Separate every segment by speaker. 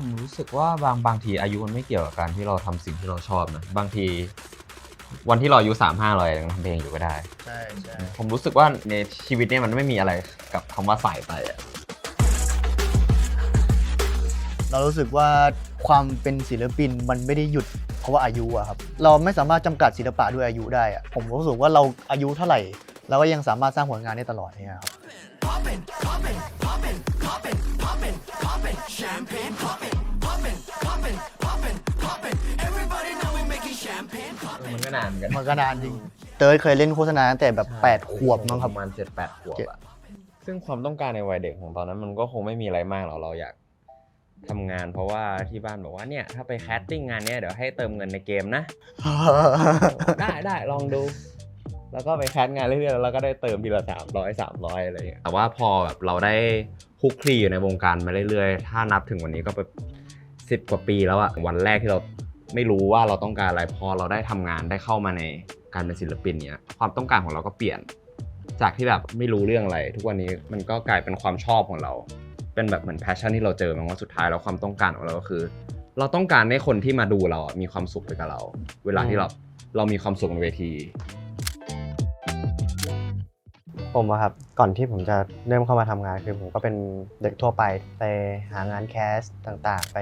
Speaker 1: ผมรู้สึกว่าบางบางทีอายุมันไม่เกี่ยวกับการที่เราทำสิ่งที่เราชอบนะบางที วันที่เราอายุสามห้าเรายังทำเพลงอยู่ก็ได้
Speaker 2: ใช่ใช่
Speaker 1: ผมรู้สึกว่าในชีวิตเนี่ยมันไม่มีอะไรกับคำว่าสายไปอะ
Speaker 2: เรารู้สึกว่าความเป็นศิลปินมันไม่ได้หยุดเพราะว่าอายุอะครับ เราไม่สามารถจำกัดศิลปะด้วยอายุได้อะผมรู้สึกว่าเราอายุเท่าไหร่ เราก็ยังสามารถสร้างผลงานได้ตลอดเนี่ยครับ
Speaker 1: มันก็นานเหมือนกัน
Speaker 2: มันก็นานจริง เติร์ดเคยเล่นโฆษณาตั้งแต่แบบ 8 ขวบมั้งครับ
Speaker 1: ประมาณเจ็ดแปดขวบ
Speaker 2: เจ็ด
Speaker 1: อะซึ่งความต้องการในวัยเด็กของตอนนั้นมันก็คงไม่มีอะไรมากหรอกเราอยากทำงาน เพราะว่าที่บ้านบอกว่าเนี่ยถ้าไปแคสติ้งงานเนี้ยเดี๋ยวให้เติมเงินในเกมนะ ได้ได้ลองดู แล้วก็ไปแคสงานเรื่อยๆแล้วก็ได้เติมทีละสามร้อยสามร้อยอะไรอย่างเงี้ยแต่ว่าพอแบบเราได้คุกคลีอยู่ในวงการมาเรื่อยๆ ถ้านับถึงวันนี้ก็แบบสิบกว่าปีแล้วอะวันแรกที่เราไม่รู้ว่าเราต้องการอะไรพอเราได้ทำงานได้เข้ามาในการเป็นศิลปินเนี้ยความต้องการของเราก็เปลี่ยน จากที่แบบไม่รู้เรื่องอะไร ทุกวันนี้มันก็กลายเป็นความชอบของเรา เป็นแบบเหมือนแพชชั่นที่เราเจอมันว่าสุดท้ายแล้วความต้องการของเราก็คือ เราต้องการให้คนที่มาดูเรามีความสุขไปกับเรา เวลาที่เราเรามีความสุขในเวที
Speaker 3: ผมอะครับก่อนที่ผมจะเริ่มเข้ามาทำงานคือผมก็เป็นเด็กทั่วไปไปหางานแคสต่างๆ ไป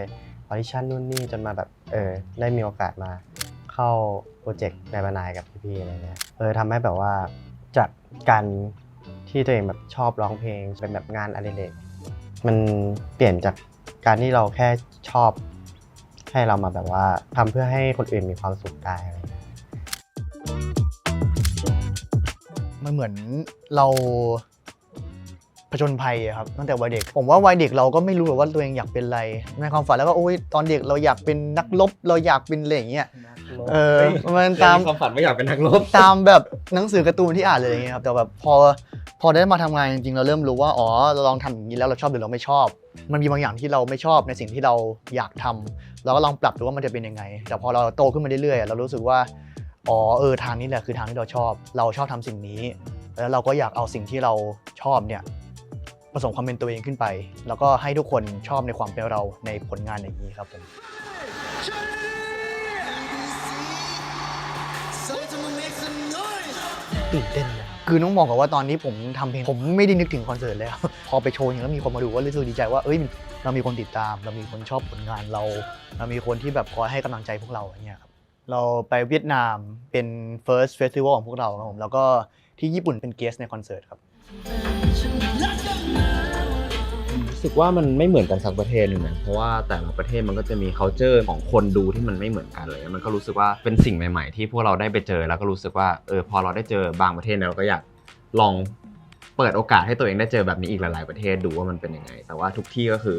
Speaker 3: ออดิชั่นนู่นนี่จนมาแบบเออได้มีโอกาสมาเข้าโปรเจกต์ในบรรนายกับพี่ๆอะไรเงี้ยเออทำให้แบบว่าจากการที่ตัวเองแบบชอบร้องเพลงเป็นแบบงานอดิเรกมันเปลี่ยนจากการที่เราแค่ชอบให้เรามาแบบว่าทำเพื่อให้คนอื่นมีความสุขได้อะไร
Speaker 2: มันเหมือนเราผจญภัยอะครับตั้งแต่วัยเด็ก ผมว่าวัยเด็กเราก็ไม่รู้หรอกว่าตัวเองอยากเป็นอะไรในความฝันแล้วก็โอ้ยตอนเด็กเราอยากเป็นนักรบเราอยากเป็นอะไรอย่างเงี้ยเออมันตาม
Speaker 1: ความฝันไม่อยากเป็นนักรบ
Speaker 2: ตามแบบหนังสือการ์ตูนที่อ่านเลยอย่างเงี้ยครับแต่แบบพอพอได้มาทำงานจริงๆเราเริ่มรู้ว่าอ๋อเราลองทำอย่างนี้แล้วเราชอบหรือเราไม่ชอบ มันมีบางอย่างที่เราไม่ชอบในสิ่งที่เราอยากทำเราก็ลองปรับดูว่ามันจะเป็นยังไง แต่พอเราโตขึ้นมาเรื่อยๆเรารู้สึกว่า อ๋อเออทางนี้แหละคือทางที่เราชอบ เราชอบทำสิ่งนี้ แล้วเราก็อยากเอาสิ่งที่เราชอบเนี่ยผสมความเป็นตัวเองขึ้นไป แล้วก็ให้ทุกคนชอบในความเป็นเราในผลงานอย่างนี้ครับผมตื่นเต้นเลยคือต้องบอกก่อนว่าตอนนี้ผมทำเพลงผมไม่ได้นึกถึงคอนเสิร์ตเลยครับพอไปโชว์อย่างแล้วมีคนมาดูก็รู้สึกดีใจว่าเอ้ยเรามีคนติดตาม เรามีคนชอบผลงานเรา เรามีคนที่แบบคอยให้กำลังใจพวกเราอย่างเงี้ยครับ เราไปเวียดนามเป็น first festival ของพวกเราครับผมแล้วก็ที่ญี่ปุ่นเป็นเกสในคอนเสิร์ตครับ
Speaker 1: รู้สึกว่ามันไม่เหมือนกันสักประเทศหนึ่งนะเพราะว่าแต่ละประเทศมันก็จะมี culture ของคนดูที่มันไม่เหมือนกันเลย มันก็รู้สึกว่าเป็นสิ่งใหม่ ๆ ที่พวกเราได้ไปเจอแล้วก็รู้สึกว่าเออพอเราได้เจอบางประเทศเนี่ยเราก็อยากลองเปิดโอกาสให้ตัวเองได้เจอแบบนี้อีกหลาย ๆ ประเทศดูว่ามันเป็นยังไง แต่ว่าทุกที่ก็คือ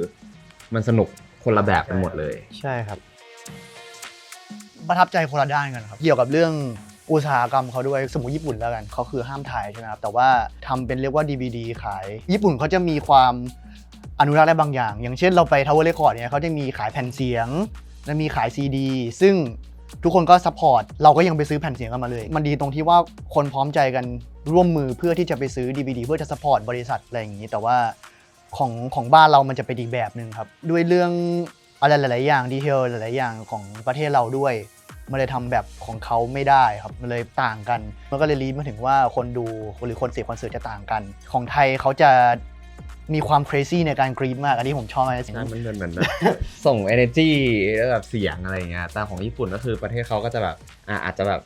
Speaker 1: มันสนุกคนละแบบกันหมดเลย
Speaker 3: ใช่ครับ
Speaker 2: ประทับใจคนละด้านกันครับ เกี่ยวกับเรื่องอุตสาหกรรมเขาด้วยสมมติญี่ปุ่นแล้วกันเขาคือห้ามถ่ายใช่ไหมครับแต่ว่าทำเป็นเรียกว่า DVD ขาย ญี่ปุ่นเขาจะมีความอนุรักษ์ได้บางอย่าง อย่างเช่นเราไปทาวเวอร์เรคคอร์ดเนี่ยเขาจะมีขายแผ่นเสียงและมีขายซีดีซึ่งทุกคนก็ซัพพอร์ตเราก็ยังไปซื้อแผ่นเสียงกันมาเลย มันดีตรงที่ว่าคนพร้อมใจกันร่วมมือเพื่อที่จะไปซื้อ DVD เพื่อจะซัพพอร์ตบริษัทอะไรอย่างนี้ แต่ว่าของของบ้านเรามันจะเป็นอีกแบบหนึ่งครับ ด้วยเรื่อง อะไรหลาย ๆ อย่างดีเทลหลาย ๆ อย่างของประเทศเราด้วย มันเลยทำแบบของเขาไม่ได้ครับ มันเลยต่างกัน มันก็เลยลีดมาถึงว่าคนดูหรือคนเสพคอนเสิร์ตจะต่างกัน ของไทยเขาจะมีความ crazy ในการกรีดมาก อันนี้ผมชอบมาก
Speaker 1: ใช่มันเหมือนเหมือนแบบ ส่ง energy แล้วแบบเสียงอะไรอย่างเงี้ยแต่ของญี่ปุ่นก็คือประเทศเขาก็จะแบบอะอาจจะแบบ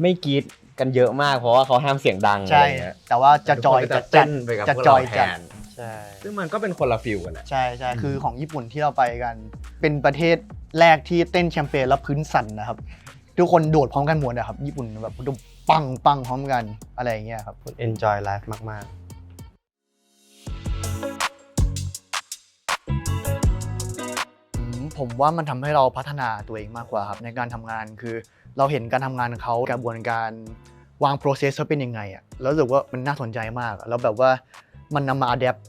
Speaker 1: ไม่กรีดกันเยอะมากเพราะว่าเขาห้ามเสียงดังอะไร
Speaker 2: ใช่
Speaker 1: อย่างเงี้ย
Speaker 2: แต่ว่าจะจอย
Speaker 1: ทุกคนก็
Speaker 2: จะ
Speaker 1: จะ
Speaker 2: จั
Speaker 1: เต้
Speaker 2: ด
Speaker 1: นไปกับ
Speaker 2: จะ
Speaker 1: พวก
Speaker 2: จ
Speaker 1: เรา
Speaker 2: อย
Speaker 1: แท
Speaker 2: จัด
Speaker 1: น
Speaker 3: ใช่
Speaker 1: ซึ่งมันก็เป็นคนละฟิลกันแหละ
Speaker 2: ใช่ใช่
Speaker 1: อืม
Speaker 2: คือของญี่ปุ่นที่เราไปกัน เป็นประเทศแรกที่เต้นแชมเปญแล้วพื้นสั่นนะครับ ทุกคนโดดพร้อมกันหมดนะครับ ญี่ปุ่นแบบปังปังพร้อมกันอะไรอย่างเงี้ยครับ
Speaker 3: enjoy life มาก
Speaker 2: อืมผมว่ามันทำให้เราพัฒนาตัวเองมากกว่าครับในการทำงานคือเราเห็นการทำงานของเขากระบวนการวาง process เขาเป็นยังไงอะแล้วรู้สึกว่ามันน่าสนใจมากอะแล้วแบบว่ามันนำมา adapt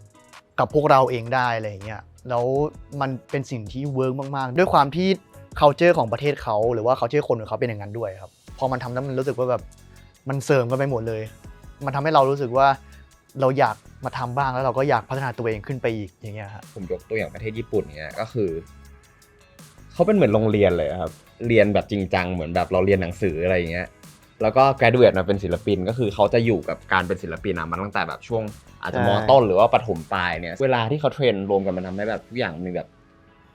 Speaker 2: กับพวกเราเองได้อะไรอย่างเงี้ยแล้วมันเป็นสิ่งที่เวิร์กมากๆ ด้วยความที่ culture ของประเทศเขาหรือว่า culture คนของเขาเป็นอย่างนั้นด้วยครับพอมันทำแล้วมันรู้สึกว่าแบบมันเสริมกันไปหมดเลย มันทำให้เรารู้สึกว่าเราอยากมาทำบ้างแล้วเราก็อยากพัฒนาตัวเองขึ้นไปอีกอย่างเงี้ยฮะ
Speaker 1: ผมยกตัวอย่างประเทศญี่ปุ่นเนี่ยก็คือเขาเป็นเหมือนโรงเรียนเลยครับ เรียนแบบจริงจังเหมือนแบบเราเรียนหนังสืออะไรอย่างเงี้ย แล้วก็ graduate มาเป็นศิลปินก็คือเขาจะอยู่กับการเป็นศิลปินอะมาตั้งแต่แบบช่วงอาจจะม
Speaker 3: ใช่
Speaker 1: ต้นหรือว่าประถมปลายเนี่ยเวลาที่เขาเทรนรวมกันมันทำให้แบบทุกอย่างมีแบบ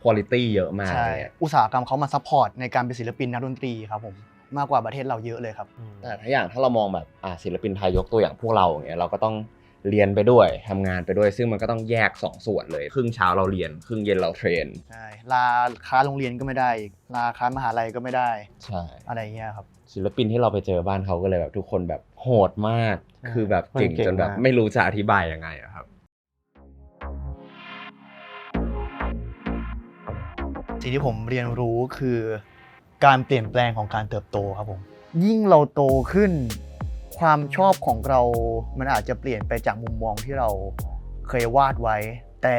Speaker 1: quality เยอะมาก
Speaker 2: ใช่
Speaker 1: เลยอะ
Speaker 2: อุตสาหกรรมเขามาซัพพอร์ตในการเป็นศิลปินนักดนตรีครับผมมากกว่าประเทศเราเยอะเลยครับ
Speaker 1: แต่ถ้าอย่างถ้าเรามองแบบอ่าศิลปินไทยยกตัวอย่างพวกเราอย่างเงี้ยเราก็ต้องเรียนไปด้วยทำงานไปด้วย ซึ่งมันก็ต้องแยกสองส่วนเลย ครึ่งเช้าเราเรียน ครึ่งเย็นเราเทรน
Speaker 2: ใช่ลาค้าโรงเรียนก็ไม่ได้อีกลาค้ามหาลัยก็ไม่ได้
Speaker 1: ใช่
Speaker 2: อะไรเงี้ยครับ
Speaker 1: ศิลปินที่เราไปเจอบ้านเขาก็เลยแบบทุกคนแบบโหดมาก
Speaker 3: ใช่
Speaker 1: คือแบบเก่ง
Speaker 3: คนเก่ง
Speaker 1: จนแบบ
Speaker 3: มาก
Speaker 1: ไม่รู้จะอธิบายยังไงอะครับ
Speaker 2: สิ่งที่ผมเรียนรู้คือการเปลี่ยนแปลงของการเติบโตครับผม ยิ่งเราโตขึ้น ความชอบของเรา มันอาจจะเปลี่ยนไปจากมุมมองที่เราเคยวาดไว้ แต่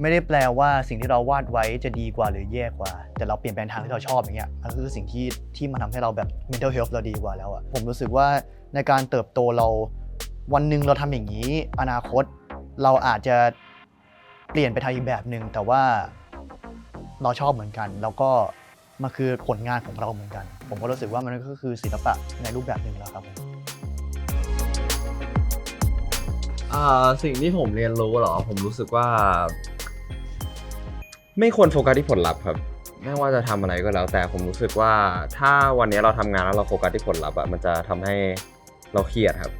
Speaker 2: ไม่ได้แปลว่าสิ่งที่เราวาดไว้จะดีกว่าหรือแย่กว่า แต่เราเปลี่ยนแปลงทางที่เราชอบอย่างเงี้ยมันคือสิ่งที่ที่มันทำให้เราแบบ mental health เราดีกว่าแล้วอะผมรู้สึกว่าในการเติบโตเราวันหนึ่งเราทำอย่างนี้ อนาคตเราอาจจะเปลี่ยนไปทางอีกแบบหนึ่งแต่ว่าเราชอบเหมือนกัน แล้วก็มันคือผลงานของเราเหมือนกัน ผมก็รู้สึกว่ามันก็คือศิลปะในรูปแบบหนึ่งแล้วครับผม
Speaker 1: สิ่งที่ผมเรียนรู้เหรอผมรู้สึกว่า ไม่ควรโฟกัสที่ผลลัพธ์ครับ ไม่ว่าจะทำอะไรก็แล้ว แต่ผมรู้สึกว่าถ้าวันนี้เราทำงานแล้วเราโฟกัสที่ผลลัพธ์อะมันจะทำให้เราเครียดครับ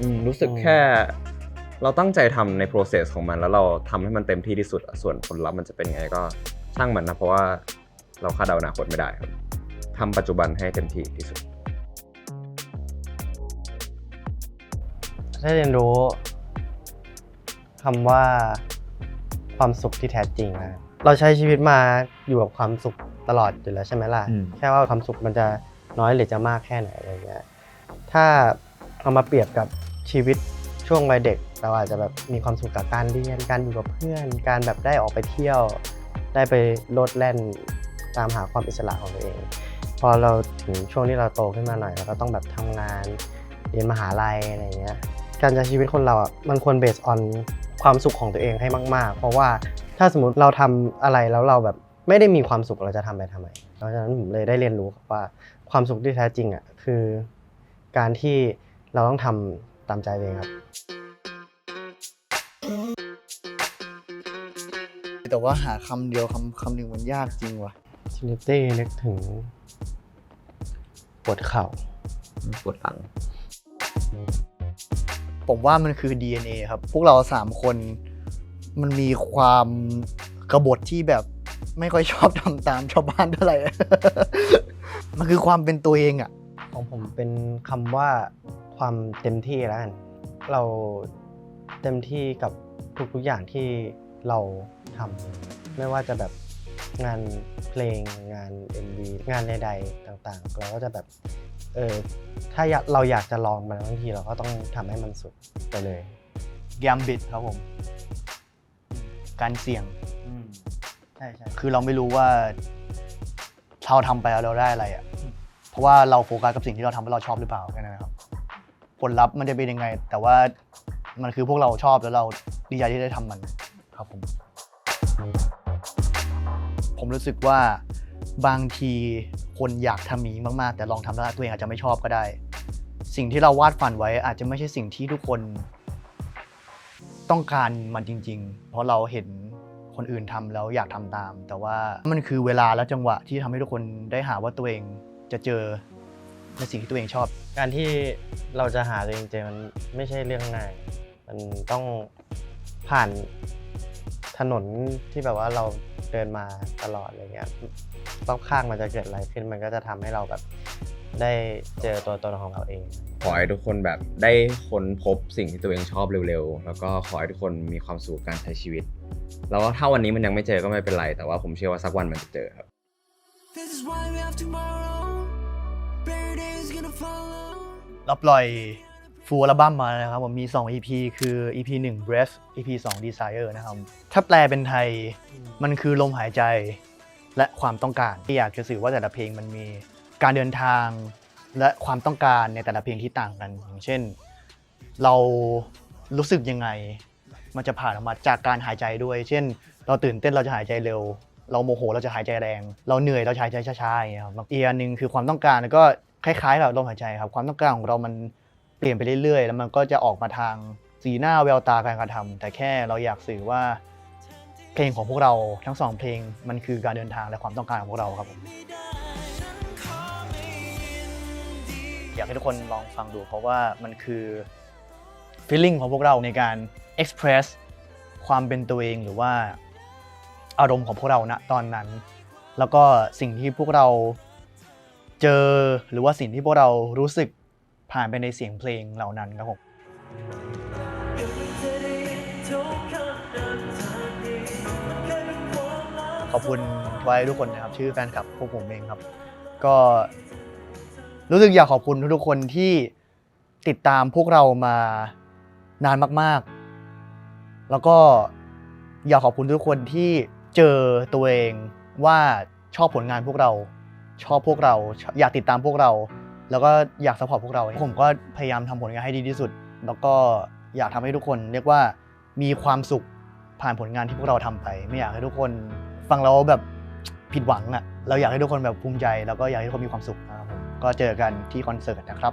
Speaker 1: อืมรู้สึกแค่เราตั้งใจทำใน process ของมันแล้วเราทำให้มันเต็มที่ที่สุด ส่วนผลลัพธ์มันจะเป็นไงก็ช่างมันนะ เพราะว่าเราคาดเดาอนาคตไม่ได้ครับทำปัจจุบันให้เต็มที่ที่สุด
Speaker 3: ได้เรียนรู้คำว่า ความสุขที่แท้จริงนะเราใช้ชีวิตมาอยู่กับความสุขตลอดอยู่แล้วใช่ไหมล่ะ
Speaker 1: อืม
Speaker 3: แค่ว่าความสุขมันจะน้อยหรือจะมากแค่ไหนอะไรเงี้ย ถ้าเอามาเปรียบกับชีวิตช่วงวัยเด็ก เราอาจจะแบบมีความสุขกับการเรียน การอยู่กับเพื่อน การแบบได้ออกไปเที่ยว ได้ไปโลดแล่นตามหาความอิสระของตัวเอง พอเราถึงช่วงที่เราโตขึ้นมาหน่อยเราก็ต้องแบบทำงาน เรียนมหาลัยอะไรเงี้ย การใช้ชีวิตคนเราอะมันควรเบสออน ความสุขของตัวเองให้มาก ๆ เพราะว่าถ้าสมมติเราทำอะไรแล้วเราแบบไม่ได้มีความสุขเราจะทำไปทำไมเพราะฉะนั้นผมเลยได้เรียนรู้ว่าความสุขที่แท้จริงอะคือการที่เราต้องทำตามใจตัวเองครับ
Speaker 2: แต่ว่าหาคำเดียวคำคำหนึ่งมันยากจริงว่ะ
Speaker 3: ทินิตี้นึกถึงปวดเข่า
Speaker 1: ปวดหลัง
Speaker 2: ผมว่ามันคือ DNA ครับ พวกเราสามคนมันมีความกบฏที่แบบไม่ค่อยชอบทำตามชาวบ้านเท่าไหร่ มันคือความเป็นตัวเองอะ
Speaker 3: ของผมเป็นคำว่าความเต็มที่แล้วกัน เราเต็มที่กับทุกๆอย่างที่เราทำไม่ว่าจะแบบงานเพลงงาน MV งานใดๆต่างๆ เราก็จะแบบ เออถ้าอยากเราอยากจะลองมันบางทีเราก็ต้องทำให้มันสุดไปเลย
Speaker 2: แกมบิดครับผม การเสี่ยง
Speaker 3: ใช่ใช่
Speaker 2: คือเราไม่รู้ว่าเราทำไปแล้วเราได้อะไรอะ เพราะว่าเราโฟกัสกับสิ่งที่เราทำแล้วเราชอบหรือเปล่าแค่นั้นนะครับ ผลลัพธ์มันจะเป็นยังไง แต่ว่ามันคือพวกเราชอบแล้วเราดีใจที่ได้ทำมันครับผม ผมรู้สึกว่าบางที คนอยากทำอย่างนี้มากๆ แต่ลองทำแล้วตัวเองอาจจะไม่ชอบก็ได้ สิ่งที่เราวาดฝันไว้อาจจะไม่ใช่สิ่งที่ทุกคน ต้องการมันจริง ๆ เพราะเราเห็นคนอื่นทำแล้วอยากทำตาม แต่ว่ามันคือเวลาและจังหวะที่ทำให้ทุกคนได้หาว่าตัวเองจะเจอในสิ่งที่ตัวเองชอบ
Speaker 3: การที่เราจะหาตัวเองเจอมันไม่ใช่เรื่องง่าย มันต้องผ่าน ถนนที่แบบว่าเราเดินมาตลอดอะไรเงี้ยรอบข้างมันจะเกิดอะไรขึ้น มันก็จะทำให้เราแบบได้เจอตัวตนของเราเอง
Speaker 1: ขอให้ทุกคนแบบได้ค้นพบสิ่งที่ตัวเองชอบเร็วๆ แล้วก็ขอให้ทุกคนมีความสุขกับการใช้ชีวิต แล้วก็ถ้าวันนี้มันยังไม่เจอก็ไม่เป็นไร แต่ว่าผมเชื่อว่าสักวันมันจะเจอครับ
Speaker 4: This is why we have tomorrow. Better days gonna follow.
Speaker 2: เราปล่อย ฟูลอัลบั้มมานะครับผมมี 2 EP คือ EP 1 Breath EP 2 Desire นะครับถ้าแปลเป็นไทยมันคือลมหายใจและความต้องการที่อยากจะสื่อว่าแต่ละเพลงมันมีการเดินทางและความต้องการในแต่ละเพลงที่ต่างกันอย่างเช่น เรารู้สึกยังไง มันจะผ่านออกมาจากการหายใจด้วย เช่น เราตื่นเต้นเราจะหายใจเร็ว เราโมโหเราจะหายใจแรง เราเหนื่อยเราหายใจช้าๆอย่างเงี้ยครับอีกอันหนึ่งคือความต้องการก็คล้ายๆกับลมหายใจครับความต้องการของเรามัน เปลี่ยนไปเรื่อยๆ แล้วมันก็จะออกมาทางสีหน้าแววตาการกระทำแต่แค่เราอยากสื่อว่า เพลงของพวกเราทั้งสองเพลงมันคือการเดินทางและความต้องการของพวกเราครับผมอยากให้ทุกคนลองฟังดู เพราะว่ามันคือ feeling ของพวกเราในการ express ความเป็นตัวเองหรือว่าอารมณ์ของพวกเราณตอนนั้น แล้วก็สิ่งที่พวกเราเจอหรือว่าสิ่งที่พวกเรารู้สึก ผ่านไปในเสียงเพลงเหล่านั้นครับผมขอบคุณไว้ทุกคนนะครับ ชื่อแฟนคลับพวกผมเองครับ ก็รู้สึกอยากขอบคุณทุกๆคนที่ติดตามพวกเรามานานมากๆ แล้วก็อยากขอบคุณทุกคนที่เจอตัวเองว่าชอบผลงานพวกเรา ชอบพวกเรา อยากติดตามพวกเรา แล้วก็อยากสปอร์ตพวกเรา ผมก็พยายามทำผลงานให้ดีที่สุด แล้วก็อยากทำให้ทุกคน เรียกว่ามีความสุขผ่านผลงานที่พวกเราทำไป ไม่อยากให้ทุกคนฟังเราแบบผิดหวังอะ่ะเราอยากให้ทุกคนแบบภูมิใจ แล้วก็อยากให้ทุกคนมีความสุขนะครับก็เจอกันที่คอนเสิร์ตนะครับ